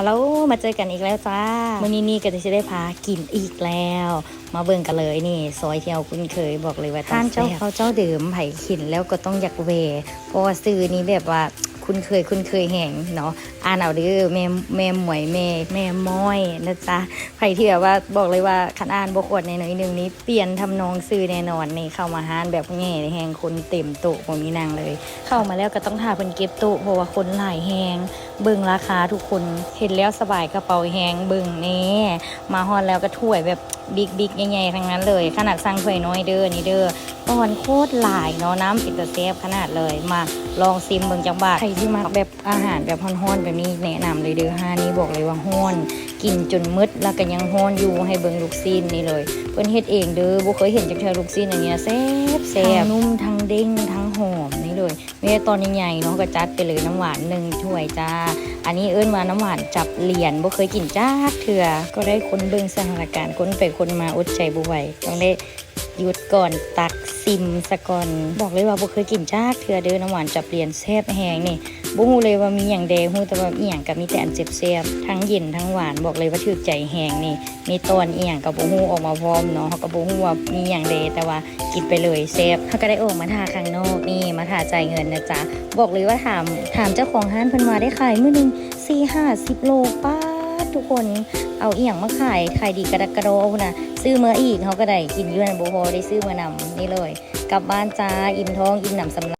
ฮัลโหลมาเจอกันอีกแล้วจ้าวันนี้นี่ก็จะได้พากินอีกแล้ว มาเบิ่งกันเลยนี่ซอยที่เราคุ้นเคยบอกเลยว่าท่านเจ้าเขาเจ้าเดิมไผ่ขินแล้วก็ต้องอยากเวเพราะว่าซื้อนี้แบบว่า คุ้นเคยคุ้นเคยแห่งเนาะอ่านเอาเด้อแม่แม่หมวยแม่แม่ม้อยนะจ๊ะไผ่ที่แบบว่าบอกเลยว่าคันอ่านบกวดในหน่อยหนึงนี้เปลี่ยนทำนองซื้อแน่นอนนี่เข้ามาหานแบบแง่แหงคนเต็มโต๊ะผมมีนางเลย เข้ามาแล้วก็ต้องทาเพิ่นเก็บโต๊ะเพราะว่าคนหลายแหงเบิ่งราคาทุกคนเห็นแล้วสบายกระเป๋าแหงเบิ่งแน่มาฮอดแล้วก็ถ้วยแบบบิ๊กบิ๊กใหญ่ๆทั้งนั้นเลยขนาดสั่งถ้วยน้อยเด้อนี่เด้อตอนโคตรหลายเนาะน้ำปิดตะเซฟขนาดเลยมาลองซิมเบิ่งจังบาทใครที่มักแบบอาหารแบบฮ้อนๆแบบนี้แนะนำเลยเด้อห้านี้บอกเลยว่าฮ้อนกินจนมืดแล้วก็ยังฮ้อนอยู่ให้เบิ่งลูกซีนนี่เลย เพิ่นเฮ็ดเองเด้อบ่เคยเห็นจักเทื่อลูกซีนอย่างเงี้ยแซ่บแซ่บนุ่มทั้งเด้งทั้งหอมนี่เลยแม่ตอนใหญ่ๆเนาะก็จัดไปเลยน้ำหวานหนึ่งถ้วยจ้า อันนี้เอิ้นว่าน้ำหวานจับเหรียญบ่เคยกินจ้าเทื่อก็ได้คนเบิ่งสถานการณ์คนไปคนมาอดใจบ่ไหวต้องได้ หยุดก่อนตักซิมสะก่อน บอกเลยว่าบ่เคยกินจ้าเทือเด้อน้ำหวานจับเหรียญแซ่บแฮงนี่บ่ฮู้เลยว่ามีหยังแดฮู้แต่ว่าอีหยังก็มีแต่อันเจ็บแซ่บทั้งเย็นทั้งหวานบอกเลยว่าถูกใจแฮงนี่ มีตอนอีหยังก็บ่ฮู้ออกมาพร้อมเนาะเฮาก็บ่ฮู้ว่ามีหยังแดแต่ว่ากินไปเลยแซ่บเฮาก็ได้ออกมาทาข้างนอกนี่มาทาจ่ายเงินนะจ๊ะบอกเลยว่าถามถามเจ้าของร้านเพิ่นว่าได้ขายมื้อหนึง4 50โลป้า ทุกคนเอาอีหยังมาขายขายดีกระดักกระโดนะซื้อเมื่ออีกเขาก็ได้กินอยู่นั่นบ่พอได้ซื้อมานำนี่เลย กลับบ้านจ้าอิ่มท้องอิ่มหนำสำรา